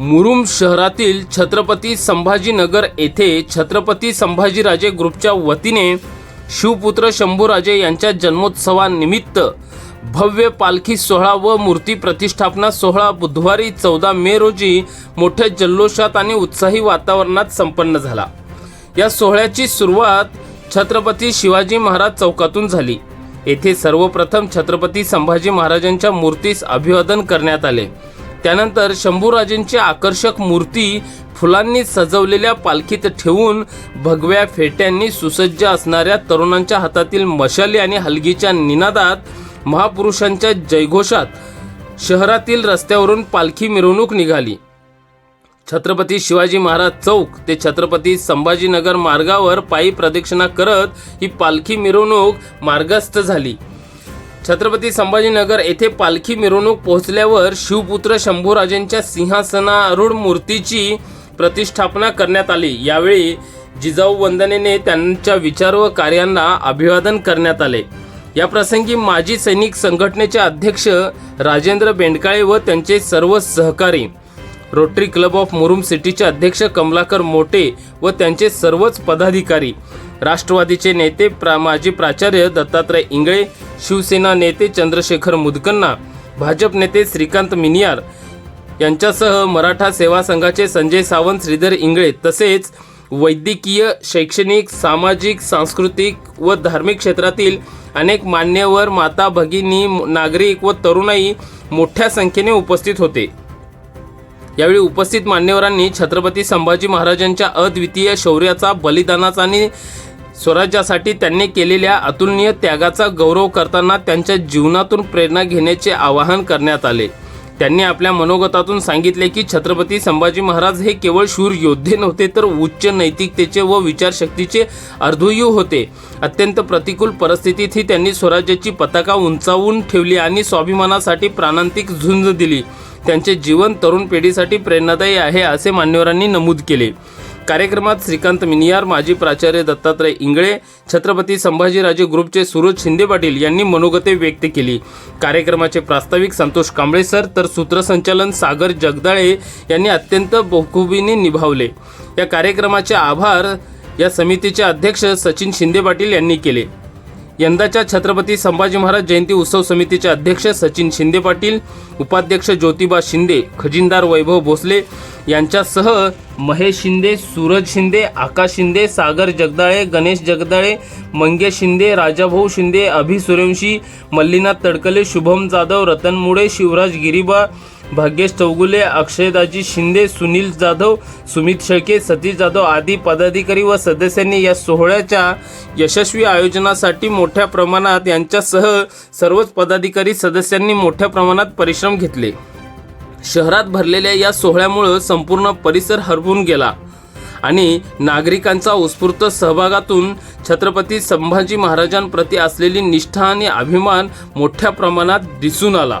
मुरुम शहरातील छत्रपती संभाजीनगर येथे छत्रपती संभाजीराजे ग्रुपच्या वतीने शिवपुत्र शंभूराजे यांच्या जन्मोत्सवानिमित्त भव्य पालखी सोहळा व मूर्ती प्रतिष्ठापना सोहळा बुधवारी चौदा मे रोजी मोठ्या जल्लोषात आणि उत्साही वातावरणात संपन्न झाला. या सोहळ्याची सुरुवात छत्रपती शिवाजी महाराज चौकातून झाली. येथे सर्वप्रथम छत्रपती संभाजी महाराजांच्या मूर्तीस अभिवादन करण्यात आले. त्यानंतर शंभूराजेंची आकर्षक मूर्ती फुलांनी सजवलेल्या पालखीत ठेवून भगव्या फेट्यांनी सुसज्ज असणाऱ्या तरुणांच्या हातातील मशाली आणि हलगीच्या निनादात महापुरुषांच्या जयघोषात शहरातील रस्त्यावरून पालखी मिरवणूक निघाली. छत्रपती शिवाजी महाराज चौक ते छत्रपती संभाजीनगर मार्गावर पायी प्रदक्षिणा करत ही पालखी मिरवणूक मार्गस्थ झाली. छत्रपती संभाजीनगर येथे पालखी मिरवणूक पोहोचल्यावर शिवपुत्र शंभूराजेंच्या सिंहासनारूढ मूर्तीची प्रतिष्ठापना करण्यात आली. यावेळी जिजाऊ वंदनेने त्यांच्या विचार व कार्यांना अभिवादन करण्यात आले. या प्रसंगी माजी सैनिक संघटनेचे अध्यक्ष राजेंद्र बेंडकाळे व त्यांचे सर्व सहकारी रोटरी क्लब ऑफ मुरुम सिटीचे अध्यक्ष कमलाकर मोटे व त्यांचे सर्वच पदाधिकारी राष्ट्रवादीचे नेते प्रा माजी प्राचार्य दत्तात्रय इंगळे शिवसेना नेते चंद्रशेखर मुदकन्ना भाजप नेते श्रीकांत मिनियार यांच्यासह मराठा सेवा संघाचे संजय सावंत श्रीधर इंगळे तसेच वैद्यकीय शैक्षणिक सामाजिक सांस्कृतिक व धार्मिक क्षेत्रातील अनेक मान्यवर माता भगिनी नागरिक व तरुणाई मोठ्या संख्येने उपस्थित होते. यावेळी उपस्थित मान्यवरांनी छत्रपती संभाजी महाराजांच्या अद्वितीय शौर्याचा बलिदानाचा आणि स्वराज्यासाठी त्यांनी केलेल्या अतुलनीय त्यागाचा गौरव करताना त्यांच्या जीवनातून प्रेरणा घेण्याचे आवाहन करण्यात आले. त्यांनी आपल्या मनोगतातून सांगितले की छत्रपती संभाजी महाराज हे केवळ शूर योद्धे नव्हते तर उच्च नैतिकतेचे व विचारशक्तीचे अर्धोयू होते. अत्यंत प्रतिकूल परिस्थितीतही त्यांनी स्वराज्याची पताका उंचावून ठेवली आणि स्वाभिमानासाठी प्राणांतिक झुंज दिली. त्यांचे जीवन तरुण पिढीसाठी प्रेरणादायी आहे असे मान्यवरांनी नमूद केले. कार्यक्रमात श्रीकांत मिनियार माजी प्राचार्य दत्तात्रय इंगळे छत्रपती संभाजीराजे ग्रुपचे सूरज शिंदे पाटील यांनी मनोगते व्यक्त केली. कार्यक्रमाचे प्रास्ताविक संतोष कांबळे सर तर सूत्रसंचालन सागर जगदाळे यांनी अत्यंत बखुबीने निभावले. या कार्यक्रमाचे आभार या समितीचे अध्यक्ष सचिन शिंदे पाटील यांनी केले. यंदाच्या छत्रपती संभाजी महाराज जयंती उत्सव समितीचे अध्यक्ष सचिन शिंदे पाटील उपाध्यक्ष ज्योतिबा शिंदे खजिनदार वैभव भोसले यांच्यासह महेश शिंदे सूरज शिंदे आकाश शिंदे सागर जगदाळे गणेश जगदाळे मंगेश शिंदे राजाभाऊ शिंदे अभि सूर्यवंशी मल्लीनाथ तडकले शुभम जाधव रतन मुळे शिवराज गिरीबा भाग्येश चौगुले अक्षयदाजी शिंदे सुनील जाधव सुमित शेळके सतीश जाधव आदी पदाधिकारी व सदस्यांनी या सोहळ्याच्या यशस्वी आयोजनासाठी मोठ्या प्रमाणात यांच्यासह सर्वच पदाधिकारी सदस्यांनी मोठ्या प्रमाणात परिश्रम घेतले. शहरात भरलेल्या या सोहळ्यामुळं संपूर्ण परिसर हरवून गेला आणि नागरिकांचा उत्स्फूर्त सहभागातून छत्रपती संभाजी महाराजांप्रती असलेली निष्ठा आणि अभिमान मोठ्या प्रमाणात दिसून आला.